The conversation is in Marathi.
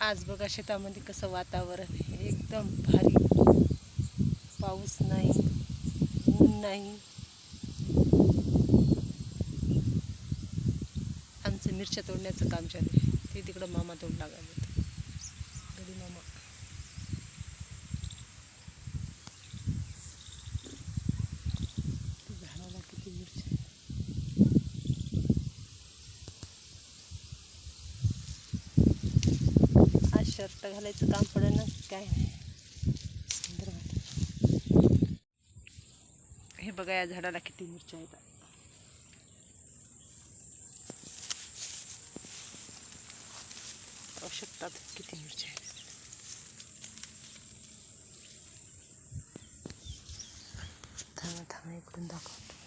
आज बघा शेतामध्ये कसं वातावरण आहे. एकदम भारी. पाऊस नाही ऊन नाही. आमचं मिरच्या तोडण्याचं काम चालू आहे. ते तिकडं मामा तोड लागायला होतं मामा ते झाडाला किती मिरच्या आहे. आज शर्ट घालायचं काम पडेल ना? काय? नाही सुंदर हे बघा या झाडाला किती मिरच्या आहेत. शकतात किती मिरच्या आहेत. थांबा थांबा इकडून दाखवतो.